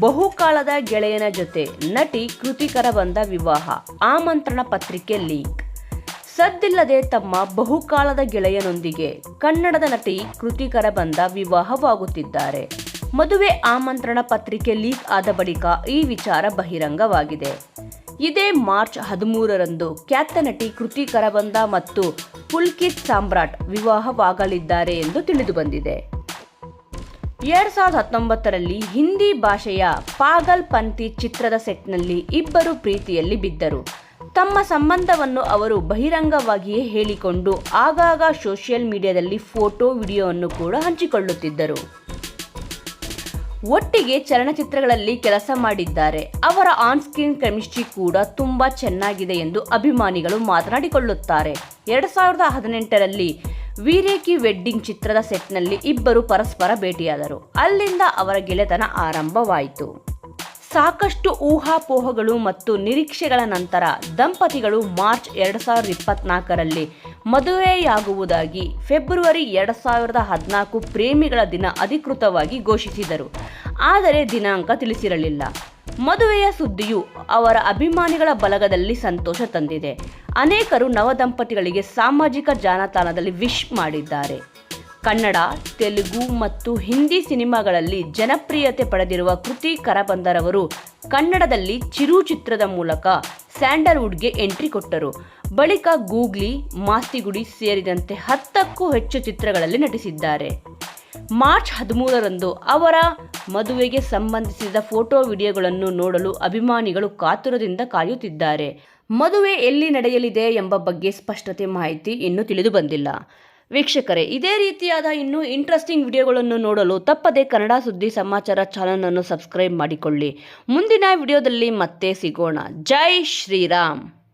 ಬಹುಕಾಲದ ಗೆಳೆಯನ ಜೊತೆ ನಟಿ ಕೃತಿಕರ ಬಂದ ವಿವಾಹ. ಆಮಂತ್ರಣ ಪತ್ರಿಕೆ ಲೀಕ್. ಸದ್ದಿಲ್ಲದೆ ತಮ್ಮ ಬಹುಕಾಲದ ಗೆಳೆಯನೊಂದಿಗೆ ಕನ್ನಡದ ನಟಿ ಕೃತಿಕರ ಬಂದ ವಿವಾಹವಾಗುತ್ತಿದ್ದಾರೆ. ಮದುವೆ ಆಮಂತ್ರಣ ಪತ್ರಿಕೆ ಲೀಕ್ ಆದ ಬಳಿಕ ಈ ವಿಚಾರ ಬಹಿರಂಗವಾಗಿದೆ. ಇದೇ ಮಾರ್ಚ್ ಹದಿಮೂರರಂದು ಖ್ಯಾತ ನಟಿ ಕೃತಿ ಕರಬಂದ ಮತ್ತು ಪುಲ್ಕಿತ್ ಸಾಮ್ರಾಟ್ ವಿವಾಹವಾಗಲಿದ್ದಾರೆ ಎಂದು ತಿಳಿದುಬಂದಿದೆ ಎರಡ್ ಸಾವಿರದ ಹತ್ತೊಂಬತ್ತರಲ್ಲಿ ಹಿಂದಿ ಭಾಷೆಯ ಪಾಗಲ್ ಪಂತಿ ಚಿತ್ರದ ಸೆಟ್ನಲ್ಲಿ ಇಬ್ಬರು ಪ್ರೀತಿಯಲ್ಲಿ ಬಿದ್ದರು. ತಮ್ಮ ಸಂಬಂಧವನ್ನು ಅವರು ಬಹಿರಂಗವಾಗಿಯೇ ಹೇಳಿಕೊಂಡು ಆಗಾಗ ಸೋಷಿಯಲ್ ಮೀಡಿಯಾದಲ್ಲಿ ಫೋಟೋ, ವಿಡಿಯೋವನ್ನು ಕೂಡ ಹಂಚಿಕೊಳ್ಳುತ್ತಿದ್ದರು. ಒಟ್ಟಿಗೆ ಚಲನಚಿತ್ರಗಳಲ್ಲಿ ಕೆಲಸ ಮಾಡಿದ್ದಾರೆ. ಅವರ ಆನ್ ಸ್ಕ್ರೀನ್ ಕೆಮಿಸ್ಟ್ರಿ ಕೂಡ ತುಂಬಾ ಚೆನ್ನಾಗಿದೆ ಎಂದು ಅಭಿಮಾನಿಗಳು ಮಾತನಾಡಿಕೊಳ್ಳುತ್ತಾರೆ. ಎರಡು ಸಾವಿರದ ಹದಿನೆಂಟರಲ್ಲಿ ವೀರೇಕಿ ವೆಡ್ಡಿಂಗ್ ಚಿತ್ರದ ಸೆಟ್ನಲ್ಲಿ ಇಬ್ಬರು ಪರಸ್ಪರ ಭೇಟಿಯಾದರು. ಅಲ್ಲಿಂದ ಅವರ ಗೆಳೆತನ ಆರಂಭವಾಯಿತು. ಸಾಕಷ್ಟು ಊಹಾಪೋಹಗಳು ಮತ್ತು ನಿರೀಕ್ಷೆಗಳ ನಂತರ ದಂಪತಿಗಳು ಮಾರ್ಚ್ ಎರಡು ಸಾವಿರದ ಇಪ್ಪತ್ನಾಲ್ಕರಲ್ಲಿ ಮದುವೆಯಾಗುವುದಾಗಿ ಫೆಬ್ರವರಿ ಎರಡು ಸಾವಿರದ ಹದಿನಾಲ್ಕು ಪ್ರೇಮಿಗಳ ದಿನ ಅಧಿಕೃತವಾಗಿ ಘೋಷಿಸಿದರು. ಆದರೆ ದಿನಾಂಕ ತಿಳಿಸಿರಲಿಲ್ಲ. ಮದುವೆಯ ಸುದ್ದಿಯು ಅವರ ಅಭಿಮಾನಿಗಳ ಬಲಗದಲ್ಲಿ ಸಂತೋಷ ತಂದಿದೆ. ಅನೇಕರು ನವದಂಪತಿಗಳಿಗೆ ಸಾಮಾಜಿಕ ಜಾಲತಾಣದಲ್ಲಿ ವಿಶ್ ಮಾಡಿದ್ದಾರೆ. ಕನ್ನಡ, ತೆಲುಗು ಮತ್ತು ಹಿಂದಿ ಸಿನಿಮಾಗಳಲ್ಲಿ ಜನಪ್ರಿಯತೆ ಪಡೆದಿರುವ ಕೃತಿ ಕರಬಂದರವರು ಕನ್ನಡದಲ್ಲಿ ಚಿರು ಚಿತ್ರದ ಮೂಲಕ ಸ್ಯಾಂಡಲ್ವುಡ್ಗೆ ಎಂಟ್ರಿ ಕೊಟ್ಟರು. ಬಳಿಕ ಗೂಗ್ಲಿ, ಮಾಸ್ತಿಗುಡಿ ಸೇರಿದಂತೆ ಹತ್ತಕ್ಕೂ ಹೆಚ್ಚು ಚಿತ್ರಗಳಲ್ಲಿ ನಟಿಸಿದ್ದಾರೆ. ಮಾರ್ಚ್ ಹದಿಮೂರರಂದು ಅವರ ಮದುವೆಗೆ ಸಂಬಂಧಿಸಿದ ಫೋಟೋ ವಿಡಿಯೋಗಳನ್ನು ನೋಡಲು ಅಭಿಮಾನಿಗಳು ಕಾತುರದಿಂದ ಕಾಯುತ್ತಿದ್ದಾರೆ. ಮದುವೆ ಎಲ್ಲಿ ನಡೆಯಲಿದೆ ಎಂಬ ಬಗ್ಗೆ ಸ್ಪಷ್ಟತೆ ಮಾಹಿತಿ ಇನ್ನೂ ತಿಳಿದು ಬಂದಿಲ್ಲ. ವೀಕ್ಷಕರೇ, ಇದೇ ರೀತಿಯಾದ ಇನ್ನೂ ಇಂಟ್ರೆಸ್ಟಿಂಗ್ ವಿಡಿಯೋಗಳನ್ನು ನೋಡಲು ತಪ್ಪದೆ ಕನ್ನಡ ಸುದ್ದಿ ಸಮಾಚಾರ ಚಾನಲನ್ನು ಸಬ್ಸ್ಕ್ರೈಬ್ ಮಾಡಿಕೊಳ್ಳಿ. ಮುಂದಿನ ವಿಡಿಯೋದಲ್ಲಿ ಮತ್ತೆ ಸಿಗೋಣ. ಜೈ ಶ್ರೀರಾಮ್!